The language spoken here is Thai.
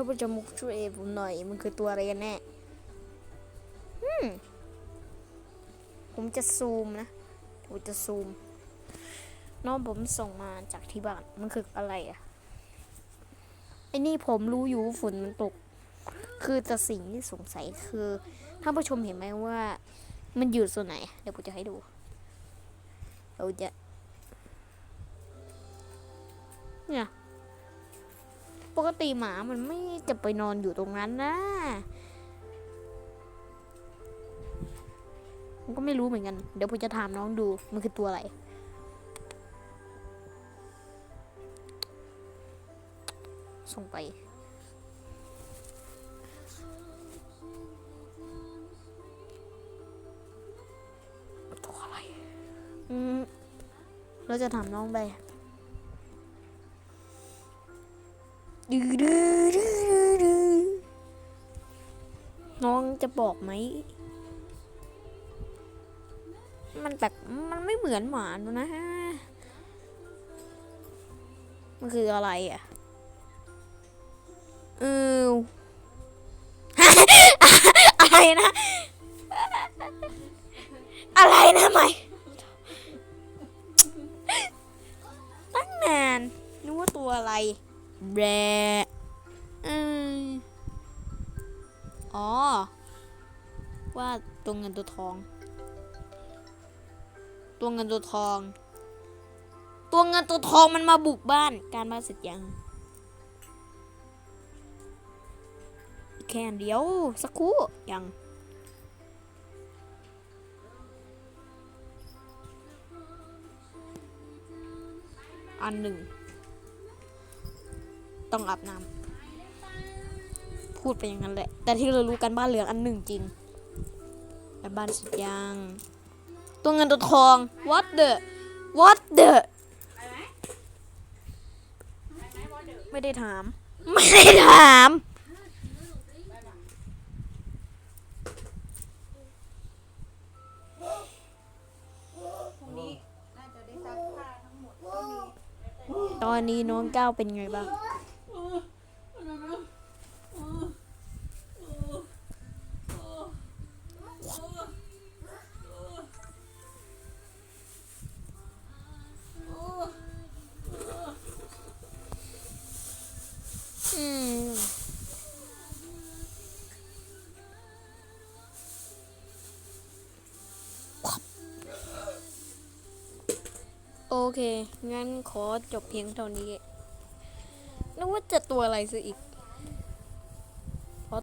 ท่านผู้ชมช่วยผมหน่อย มันคือตัวอะไรกันแน่อืมผมจะซูมนะ ผมจะซูม น้องผมส่งมาจากที่บ้าน มันคืออะไรอะไอ้นี่ผมรู้อยู่ว่าฝนมันตก คือแต่สิ่งที่สงสัยคือท่านผู้ชมเห็นไหมว่า มันอยู่ส่วนไหน เดี๋ยวผมจะให้ดู เราจะเนี่ย ปกติหมามันไม่จะไปนอนอยู่ตรงนั้นนะผมก็ไม่รู้เหมือนกัน เดี๋ยวผมจะถามน้องดู มันคือตัวอะไร ส่งไป ตัวอะไร อืม เราจะถามน้องไป ดื้อน้องจะบอกไหม มันแบบมันไม่เหมือนหมาดูนะฮะ มันคืออะไรอะ เอออะไรนะ อะไรนะไหมตั้งนานนึกว่าตัวอะไร แบรอืมอ๋อ ว่าตัวเงินตัวทอง ตัวเงินตัวทอง ตัวเงินตัวทองมันมาบุกบ้าน การบ้านเสร็จยังแค่เดียวสักครู่ยังอันหนึ่ง ต้องอาบน้ำพูดไปอย่างนั้นแหละ แต่ที่เรารู้กันบ้านเหลืองอันหนึ่งจริงแต่บ้านสุดยังตัวเงินตัวทอง what the what the ไม่ได้ถาม ไม่ได้ถาม ตอนนี้น้องก้าวเป็นไงบ้าง โอเค งั้นขอจบเพียงเท่านี้นึกว่าจะตัวอะไรซะอีก